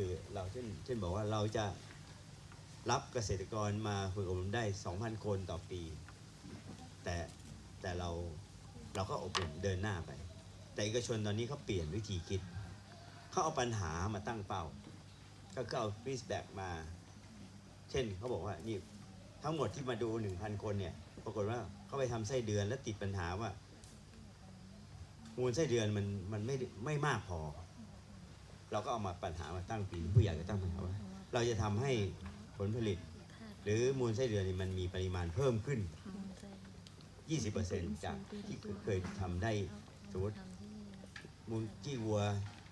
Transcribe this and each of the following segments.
คือเราเช่นเช่นบอกว่าเราจะรับเกษตรกรมาฝึกอบรมได้ 2,000 คนต่อปี แต่แต่เราเราก็อบรมเดินหน้าไป แต่เอกชนตอนนี้เขาเปลี่ยนวิธีคิดเขาเอาปัญหามาตั้งเป้า ก็คือเอาฟีดแบ็กมา เช่นเขาบอกว่านี่ทั้งหมดที่มาดู 1,000 คนเนี่ยปรากฏว่าเขาไปทำไส้เดือนแล้วติดปัญหาว่ามูลไส้เดือนมันมันไม่ไม่มากพอ เราก็เอามาปัญหามาตั้งปีผู้ใหญ่ก็ตั้งปัญหาว่า เราจะทำให้ผลผลิต หรือมูลไส้เดือนนี่มันมีปริมาณเพิ่มขึ้น 20%จากที่เคยทำได้สมมติมูลที่วัว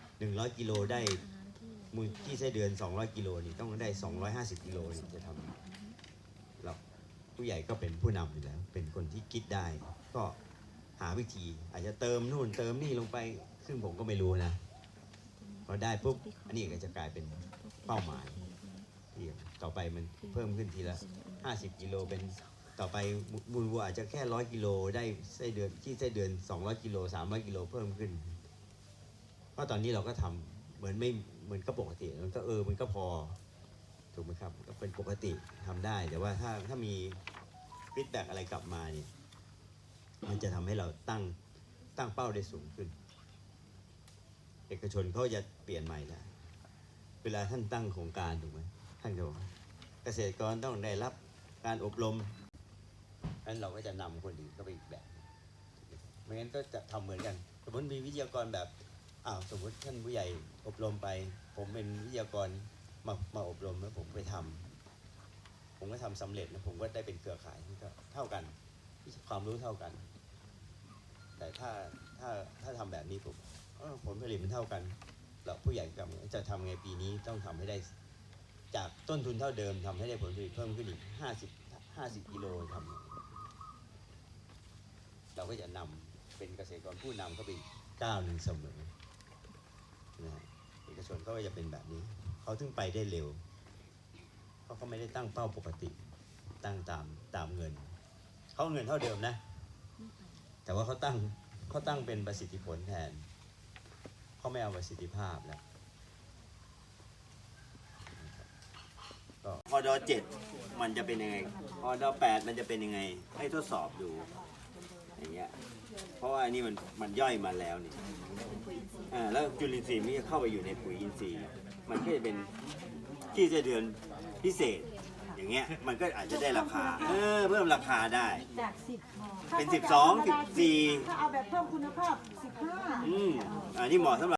100 กิโลได้มูลที่ไส้เดือน 200 กิโลนี่ต้องได้ 250 กิโลนี่จะทำเราผู้ใหญ่ก็เป็นผู้นำอยู่แล้ว เป็นคนที่คิดได้ ก็หาวิธีอาจจะเติมนู่นเติมนี่ลงไป ซึ่งผมก็ไม่รู้นะ พอได้ปุ๊บอันนี้ก็จะกลายเป็นเป้าหมายที่ต่อไปมันเพิ่มขึ้นทีละ 50 กิโลเป็นต่อไปมูลวัวอาจจะแค่ร้อยกิโลได้ไส้เดือนที่ไส้เดือน 200 กิโล 300 กิโลเพิ่มขึ้น เพราะตอนนี้เราก็ทำเหมือนไม่เหมือนก็ปกติมันก็เออมันก็พอถูกไหมครับก็เป็นปกติทำได้ แต่ว่าถ้าถ้ามีฟีดแบ็กอะไรกลับมาเนี่ยมันจะทำให้เราตั้งตั้งเป้าได้สูงขึ้น เอกชนเขาจะเปลี่ยนใหม่แล้เวลาท่านตั้งโครงการถูกไหมท่านก็บอกเกษตรกรต้องได้รับการอบรมนั้นเราก็จะนำคนอื่นก็ไปอีกแบบไม่งั้นก็จะทำเหมือนกัน สมมติมีวิทยากรแบบอ้าวสมมติท่านผู้ใหญ่อบรมไป ผมเป็นวิทยากรมามาอบรมแล้วผมไปทำผมก็ทำสำเร็จแล้วผมก็ได้เป็นเครือข่ายก็เท่ากันความรู้เท่ากัน แต่ถ้าถ้าถ้าทำแบบนี้ผม ผลิตมันเท่ากัน เราผู้ใหญ่กำจะทำไงปีนี้ต้องทำให้ได้ จากต้นทุนเท่าเดิมทำให้ได้ผลผลิตเพิ่มขึ้นอีกห้าสิบห้าสิบกิโลทำเราก็จะนำเป็นเกษตรกรผู้นำเข้าไปอีกก้าวหนึ่งเสมอนะฮะเอกชนก็จะเป็นแบบนี้ เขาถึงไปได้เร็ว เพราะเขาไม่ได้ตั้งเป้าปกติ ตั้งตามตามเงิน เขาเงินเท่าเดิมนะ แต่ว่าเขาตั้งเขาตั้งเป็นประสิทธิผลแทน เขาไม่เอาประสิทธิภาพแล้วก็พอดอเจ็ดมันจะเป็นยังไงพอดอแปดมันจะเป็นยังไง ให้ทดสอบดูอย่างเงี้ยเพราะว่าอันนี้มันมันย่อยมาแล้วนี่อ่าแล้วจุลินทรีย์มันจะเข้าไปอยู่ในปุ๋ยอินทรีย์มันก็จะเป็นที่จะเดือนพิเศษ อย่างเงี้ยมันก็อาจจะได้ราคาเออเพิ่มราคาได้ จากสิบเป็น12 14ถ้าเอาแบบเพิ่มคุณภาพสิบห้าอืมอันนี้เหมาะสำหรับ